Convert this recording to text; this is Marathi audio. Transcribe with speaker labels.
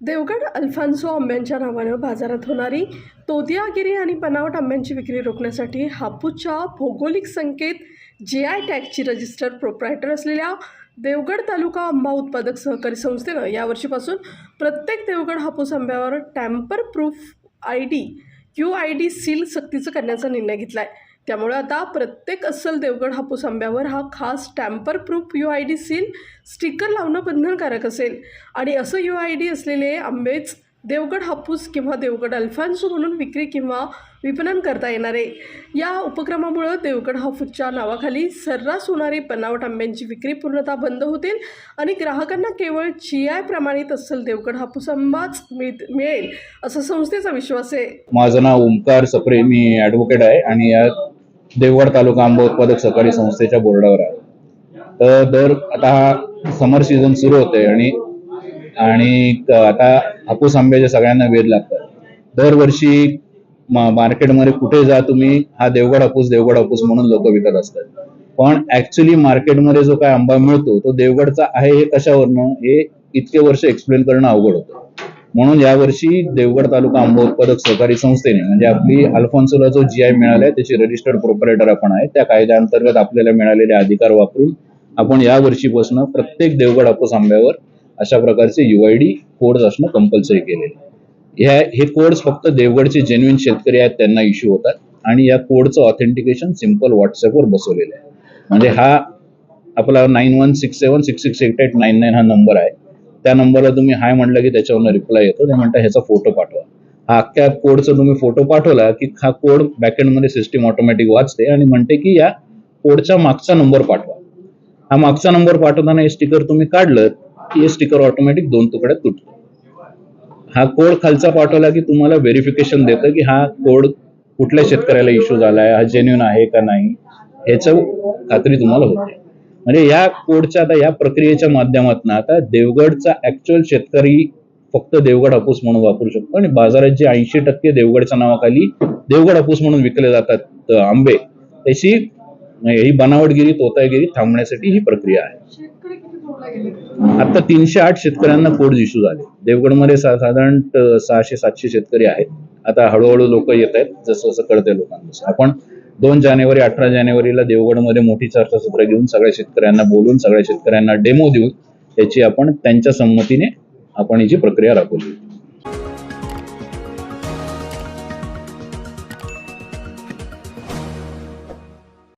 Speaker 1: देवगड अल्फान्सो आंब्यांच्या नावानं बाजारात होणारी तोदियागिरी आणि बनावट आंब्यांची विक्री रोखण्यासाठी हापूसच्या भौगोलिक संकेत जे आय टॅगची रजिस्टर प्रोप्रायटर असलेल्या देवगड तालुका आंबा उत्पादक सहकारी संस्थेनं यावर्षीपासून प्रत्येक Devgad Hapus आंब्यावर tamper proof I D Q I D seal सक्तीचं करण्याचा निर्णय घेतला आहे त्यामुळे आता प्रत्येक अस्सल देवगड हापूस आंब्यावर हा खास tamper proof U I D seal sticker लावणं बंधनकारक असेल. आणि असं यू आय डी असलेले आंबेच देवगड हापूस किंवा देवगड अल्फान्सो म्हणून विक्री किंवा विपणन करता येणार. आहे या उपक्रमामुळं देवगड हापूसच्या नावाखाली सर्रास होणारी बनावट आंब्यांची विक्री पूर्णतः बंद होतील आणि ग्राहकांना केवळ जी आय प्रमाणित असेल देवगड हापूस आंबाच मिळ मिळेल असा संस्थेचा विश्वास आहे.
Speaker 2: माझं नाव ओंकार सप्रे मी ॲडव्होकेट आहे आणि या देवगड तालुका आंबा उत्पादक सहकारी संस्थेच्या बोर्डावर आहे. तर दर आता हा समर सीझन सुरू होते आणि आणि आता हापूस आंब्याचे सगळ्यांना वेध लागतात दरवर्षी मार्केटमध्ये कुठे जा तुम्ही हा देवगड हापूस देवगड हापूस म्हणून लोक विकत असतात. पण ऍक्च्युली मार्केटमध्ये जो काय आंबा मिळतो तो देवगडचा आहे हे कशावरनं? हे इतके वर्ष एक्सप्लेन करणं अवघड होतं. म्हणून यावर्षी देवगड तालुका आंबा उत्पादक सहकारी संस्थेने म्हणजे आपली अल्फॉन्सोला जो जी आय मिळालाय त्याची रजिस्टर्ड प्रोपरेटर आपण आहे त्या कायद्याअंतर्गत आपल्याला मिळालेले अधिकार वापरून आपण या वर्षीपासून प्रत्येक देवगड हापूस आंब्यावर अशा प्रकारचे युआयडी कोड्स असणं कंपल्सरी केलेले ह्या हे कोड्स फक्त देवगडचे जेन्युइन शेतकरी आहेत त्यांना इश्यू होतात आणि या कोडचं ऑथेंटिकेशन सिंपल व्हॉट्सअपवर बसवलेलं आहे. म्हणजे हा आपला nine one six seven six six eight eight nine nine हा नंबर आहे. त्या नंबरला तुम्ही हाय म्हटलं की त्याच्यावरनं रिप्लाय येतो. ते म्हणता ह्याचा फोटो पाठवा. हा अख्ख्या कोडचा तुम्ही फोटो पाठवला की हा कोड बॅकएंडमध्ये सिस्टीम ऑटोमॅटिक वाचते आणि म्हणते की या कोडचा मागचा नंबर पाठवा. हा मागचा नंबर पाठवताना हे स्टिकर तुम्ही काढलं की हे स्टिकर ऑटोमॅटिक दोन तुकड्यात तुटतो. हा कोड खालचा पाठवला की तुम्हाला व्हेरिफिकेशन देतं की हा कोड कुठल्या शेतकऱ्याला इश्यू झालाय हा जेन्युन आहे का नाही ह्याचं खात्री तुम्हाला होते. म्हणजे या कोडच्या आता या प्रक्रियेच्या माध्यमातून आता देवगडचा ऍक्च्युअल शेतकरी फक्त देवगड हापूस म्हणून वापरू शकतो. आणि बाजारात जे ऐंशी टक्के देवगडच्या नावाखाली देवगड हापूस म्हणून विकले जातात आंबे त्याची ही बनावटगिरी तोतागिरी थांबण्यासाठी ही प्रक्रिया आहे. आता तीनशे आठ शेतकऱ्यांना कोड इश्यू झाले. देवगडमध्ये साधारण सहाशे सातशे शेतकरी आहेत. आता हळूहळू लोक येत आहेत जसं जसं कळते लोकांना. आपण दोन जानेवारी अठरा जानेवारीला देवगडमध्ये मोठी चर्चासत्र घेऊन सगळ्या शेतकऱ्यांना बोलून सगळ्या शेतकऱ्यांना डेमो देऊन त्याची आपण त्यांच्या संमतीने आपण याची प्रक्रिया राबवली.